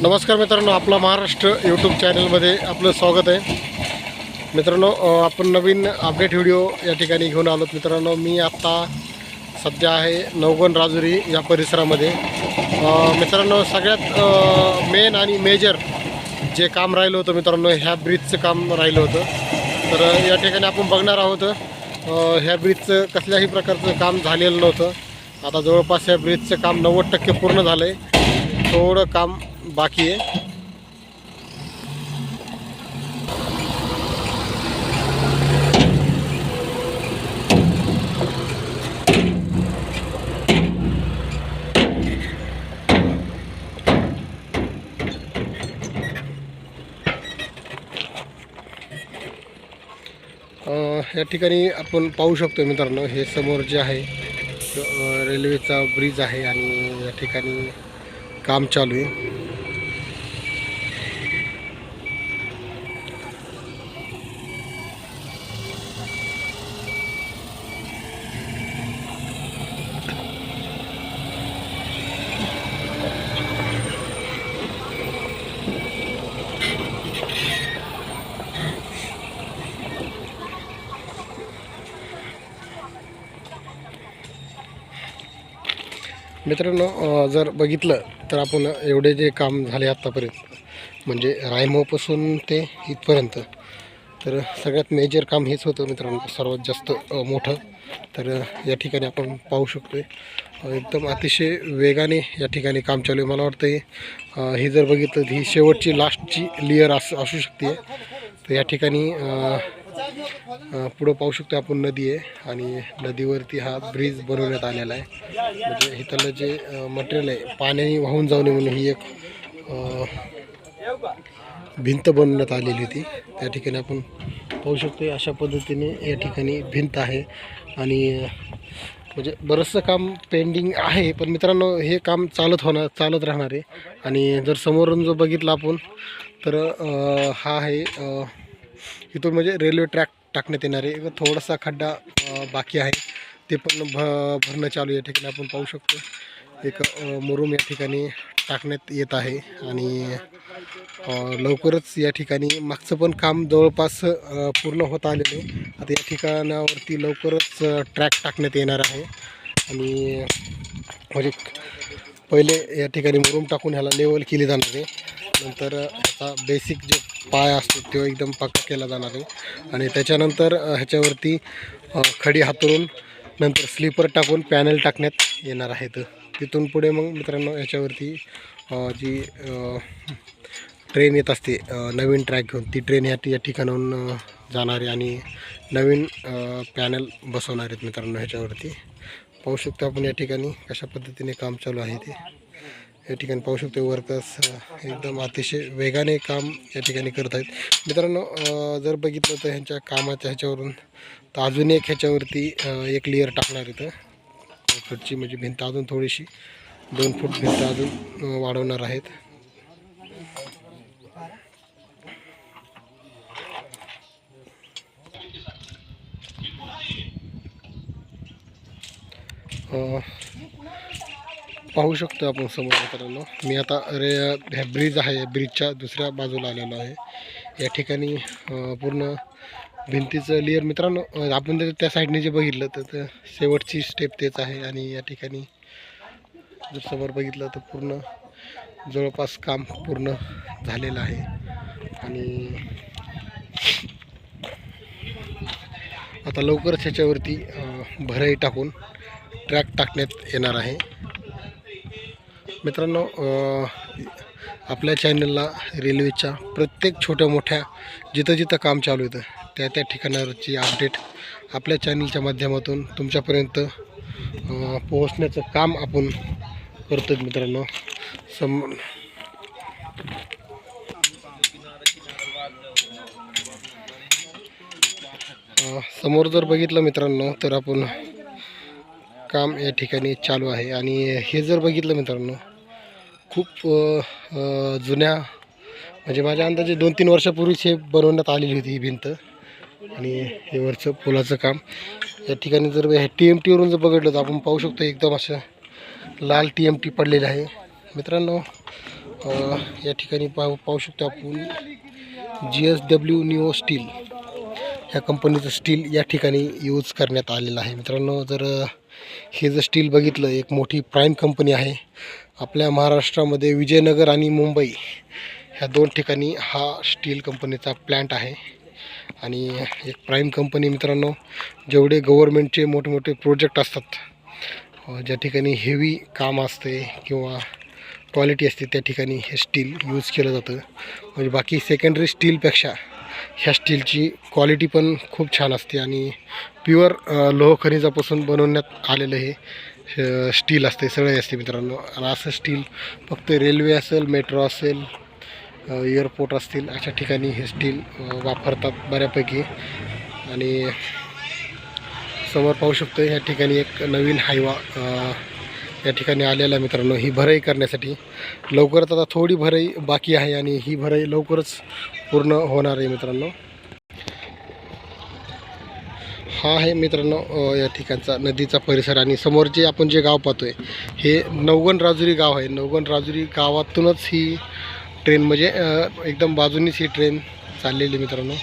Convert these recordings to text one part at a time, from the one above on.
नमस्कार मित्रांनो आपला महाराष्ट्र यूट्यूब चॅनलमध्ये आपलं स्वागत आहे. मित्रांनो आपण नवीन अपडेट व्हिडिओ या ठिकाणी घेऊन आलो मित्रांनो मी आत्ता सध्या आहे नवगण राजुरी या परिसरामध्ये. मित्रांनो सगळ्यात मेन आणि मेजर जे काम राहिलं होतं मित्रांनो ह्या ब्रिजचं काम राहिलं होतं. तर या ठिकाणी आपण बघणार आहोत ह्या ब्रिजचं कसल्याही प्रकारचं काम झालेलं नव्हतं. आता जवळपास ह्या ब्रिजचं काम नव्वद टक्के पूर्ण झालं आहे थोडं काम बाकी आहे. या ठिकाणी आपण पाहू शकतो मित्रांनो हे समोर जे आहे तो, रेल्वेचा ब्रिज आहे आणि या ठिकाणी काम चालू आहे. मित्रांनो जर बघितलं तर आपण एवढे जे काम झाले आत्तापर्यंत म्हणजे रायमोपासून ते इथपर्यंत तर सगळ्यात मेजर काम हेच होतं मित्रांनो सर्वात जास्त मोठं. तर या ठिकाणी आपण पाहू शकतो आहे एकदम अतिशय वेगाने या ठिकाणी काम चालू आहे. मला वाटतं आहे ही जर बघितलं तर ही शेवटची लास्टची लेअर असू असू शकते. तर या ठिकाणी पुढं पाहू शकतो आपण नदी आहे आणि नदीवरती हा ब्रिज बनवण्यात आलेला आहे. म्हणजे इथलं जे मटेरियल आहे पाण्याने वाहून जाऊ नये म्हणून ही एक भिंत बनवण्यात आलेली होती. त्या ठिकाणी आपण पाहू शकतो अशा पद्धतीने या ठिकाणी भिंत आहे. आणि म्हणजे बरंचसं काम पेंडिंग आहे पण मित्रांनो हे काम चालत होणार चालत राहणार आहे. आणि जर समोरून जो बघितला आपण तर हा आहे इथून म्हणजे रेल्वे ट्रॅक टाकण्यात येणार आहे. थोडासा खड्डा बाकी आहे. ते पण भ भरणं चालू या ठिकाणी आपण पाहू शकतो. एक मुरुम या ठिकाणी टाकण्यात येत आहे. आणि लवकरच या ठिकाणी मागचं पण काम जवळपास पूर्ण होत आलेलं आहे. आता या ठिकाणावरती लवकरच ट्रॅक टाकण्यात येणार आहे. आणि म्हणजे पहिले या ठिकाणी मुरुम टाकून ह्याला लेवल केली जाणार आहे. नंतर आता बेसिक जे पाय असतो तो एकदम पक्का केला जाणार आहे. आणि त्याच्यानंतर ह्याच्यावरती खडी हातरून नंतर स्लीपर टाकून पॅनल टाकण्यात येणार आहेत. तिथून पुढे मग मित्रांनो ह्याच्यावरती जी ट्रेन येत असते नवीन ट्रॅक घेऊन ती ट्रेन या या ठिकाणाहून जाणारी आणि नवीन पॅनल बसवणार आहेत मित्रांनो ह्याच्यावरती. पाहू शकतो आपण या ठिकाणी कशा पद्धतीने काम चालू आहे ते. या ठिकाणी पाहू शकतो वर्कर्स एकदम अतिशय वेगाने काम या ठिकाणी करत आहेत. मित्रांनो जर बघितलं तर ह्यांच्या कामाच्या ह्याच्यावरून तर अजून एक ह्याच्यावरती एक लेअर टाकणार इथं कॉन्क्रीटची म्हणजे भिंत अजून थोडीशी दोन फूट भिंत अजून वाढवणार आहेत. Uh, पाहू शकतो आपण समोर मित्रांनो. मी आता रे ह्या ब्रिज आहे ब्रिजच्या दुसऱ्या बाजूला आलेलो आहे. या ठिकाणी पूर्ण भिंतीचं लेअर मित्रांनो आपण जर त्या साईडने जे बघितलं तर ते शेवटची स्टेप तेच आहे. आणि या ठिकाणी जर समोर बघितलं तर पूर्ण जवळपास काम पूर्ण झालेलं आहे. आणि आता लवकरच ह्याच्यावरती अ, भरही टाकून ट्रॅक टाकण्यात येणार आहे. मित्रांनो आपल्या चॅनलला रेल्वेच्या प्रत्येक छोट्या मोठ्या जिथं जिथं काम चालू होतं त्या त्या ठिकाणावरची अपडेट आपल्या चॅनलच्या माध्यमातून तुमच्यापर्यंत पोहोचण्याचं काम आपण करतो मित्रांनो. सम समोर जर बघितलं मित्रांनो तर आपण काम या ठिकाणी चालू आहे. आणि हे जर बघितलं मित्रांनो खूप जुन्या म्हणजे माझ्या अंदाजे दोन तीन वर्षापूर्वीच हे बनवण्यात आलेली होती ही भिंत. आणि हे वरचं पुलाचं काम. या ठिकाणी जर टी एम टीवरून जर बघितलं तर आपण पाहू शकतो एकदम असं लाल टी एम टी पडलेलं आहे. मित्रांनो या ठिकाणी पाहू पाहू शकतो आपण J S W Neo steel ह्या कंपनीचं स्टील या ठिकाणी यूज करण्यात आलेलं आहे. मित्रांनो जर हे जर स्टील बघितलं एक मोठी प्राईम कंपनी आहे. आपल्या महाराष्ट्रामध्ये विजयनगर आणि मुंबई ह्या दोन ठिकाणी हा स्टील कंपनीचा प्लॅन्ट आहे. आणि एक प्राईम कंपनी मित्रांनो जेवढे गव्हर्मेंटचे मोठमोठे प्रोजेक्ट असतात ज्या ठिकाणी हेवी काम असते किंवा क्वालिटी असते त्या ठिकाणी हे स्टील यूज केलं जातं. म्हणजे बाकी सेकंडरी स्टीलपेक्षा ह्या स्टीलची क्वालिटी पण खूप छान असते आणि प्युअर लोह खनिजापासून बनवण्यात आलेलं हे स्टील असते सगळे असते मित्रांनो. आणि असं स्टील फक्त रेल्वे असेल मेट्रो असेल एअरपोर्ट असतील अशा ठिकाणी हे स्टील वापरतात बऱ्यापैकी. आणि समोर पाहू शकतो या ठिकाणी एक नवीन हायवा या ठिकाणी आलेला मित्रांनो. ही भराई करण्यासाठी. लवकरच आता थोडी भराई बाकी आहे आणि ही भराई लवकरच पूर्ण होणार आहे मित्रांनो. हा आहे मित्रांनो या ठिकाणचा नदीचा परिसर आणि समोर जे आपण जे गाव पाहतो आहे हे नवगण राजुरी गाव आहे. नवगण राजुरी गावातूनच ही ट्रेन म्हणजे एकदम बाजूनीच ही ट्रेन चाललेली मित्रांनो.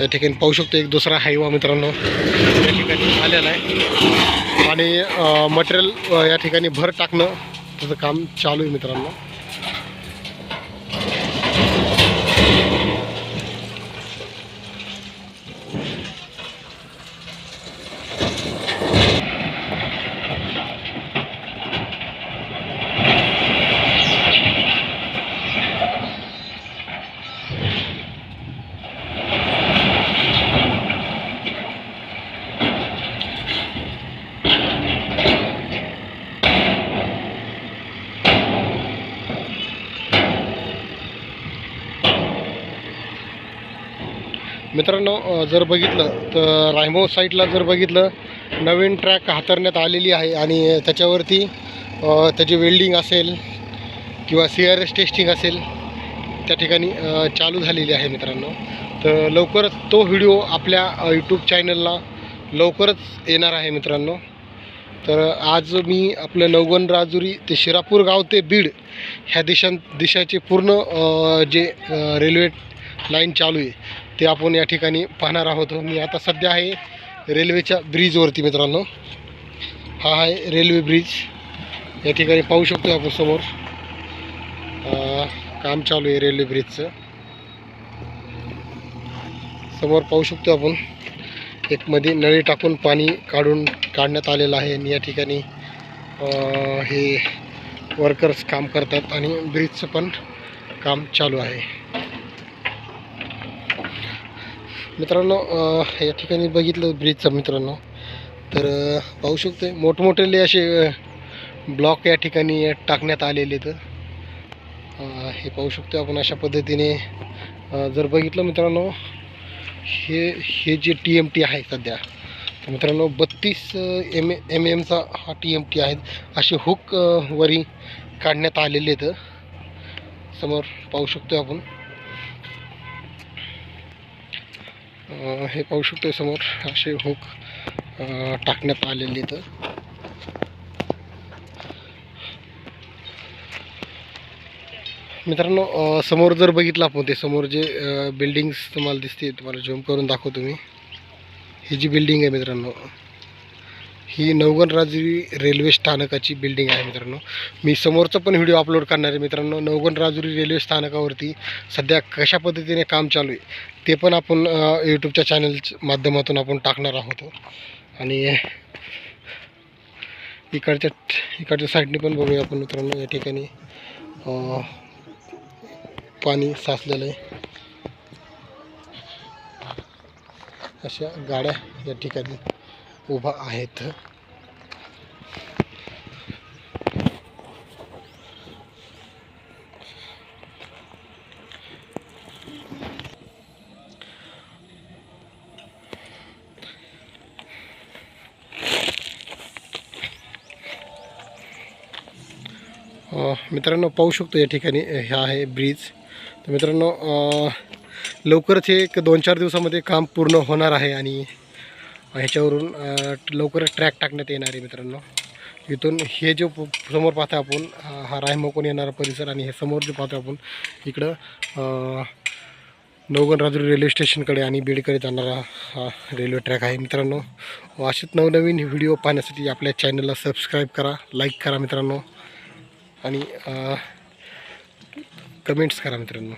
या ठिकाणी पाहू शकतो एक दुसरा हायवा मित्रांनो या ठिकाणी आलेला आहे. आणि मटेरियल या ठिकाणी भर टाकणं त्याचं काम चालू आहे मित्रांनो. मित्रांनो जर बघितलं तर रायमो साईडला जर बघितलं नवीन ट्रॅक हातरण्यात आलेली आहे आणि त्याच्यावरती त्याची वेल्डिंग असेल किंवा सी आर एस टेस्टिंग असेल त्या ठिकाणी चालू झालेली आहे मित्रांनो. तर लवकरच तो व्हिडिओ आपल्या यूट्यूब चॅनलला लवकरच येणार आहे मित्रांनो. तर आज मी आपलं नवगण राजुरी ते शिरापूर गाव ते बीड ह्या दिशां दिशाचे पूर्ण जे रेल्वे लाईन चालू आहे ते आपण या ठिकाणी पाहणार आहोत. मी आता सध्या आहे रेल्वेच्या ब्रिजवरती मित्रांनो. हा आहे रेल्वे ब्रिज या ठिकाणी पाहू शकतो आपण समोर. काम चालू आहे रेल्वे ब्रिजचं समोर पाहू शकतो आपण. एक मध्ये नळी टाकून पाणी काढून काढण्यात आलेलं आहे. आणि या ठिकाणी हे वर्कर्स काम करतात. आणि ब्रिजचं पण काम चालू आहे. मित्रांनो या ठिकाणी बघितलं ब्रिजचं मित्रांनो. तर पाहू शकतो मोठमोठेले असे ब्लॉक या ठिकाणी टाकण्यात आलेले तर हे पाहू शकतो आपण अशा पद्धतीने. जर बघितलं मित्रांनो हे हे जे टी एम टी आहे सध्या तर मित्रांनो बत्तीस एम एम एमचा हा टी एम टी आहे असे हुक वरी काढण्यात आलेले आहेत. समोर पाहू शकतो आपण. हे पाहू शकतो समोर असे हुक टाकण्यात आलेले आहेत मित्रांनो समोर जर बघितलं आपण ते समोर जे बिल्डिंग्स तुम्हाला दिसते तुम्हाला झूम करून दाखवतो मी. ही जी बिल्डिंग आहे मित्रांनो ही नवगण राजुरी रेल्वे स्थानकाची बिल्डिंग आहे मित्रांनो. मी समोरचा पण व्हिडिओ अपलोड करणार आहे मित्रांनो. नवगण राजुरी रेल्वे स्थानकावरती सध्या कशा पद्धतीने काम चालू आहे ते पण आपण यूट्यूबच्या चॅनलच्या माध्यमातून आपण टाकणार आहोत. आणि इकडच्या इकडच्या साईडने पण बघूया आपण मित्रांनो. या ठिकाणी पाणी साचलेलं आहे. अशा गाड्या या ठिकाणी उभा आहेत. मित्रांनो पाहू शकतो या ठिकाणी ह्या आहे ब्रिज. तर मित्रांनो लवकरच हे एक दोन चार दिवसामध्ये काम पूर्ण होणार आहे आणि ह्याच्यावरून लवकरच ट्रॅक टाकण्यात येणार आहे मित्रांनो. इथून हे जे प- समोर पाहतो आपण हा- हा रायमोकून येणारा परिसर आणि हे समोर जे पाहतो आपण इकडं अं, नवगण राजुरी रेल्वे स्टेशनकडे आणि बीडकडे जाणारा हा रेल्वे ट्रॅक आहे. मित्रांनो असेच नवनवीन व्हिडिओ पाहण्यासाठी आपल्या चॅनलला सबस्क्राईब करा लाईक करा मित्रांनो. आणि कमेंट्स करा मित्रांनो.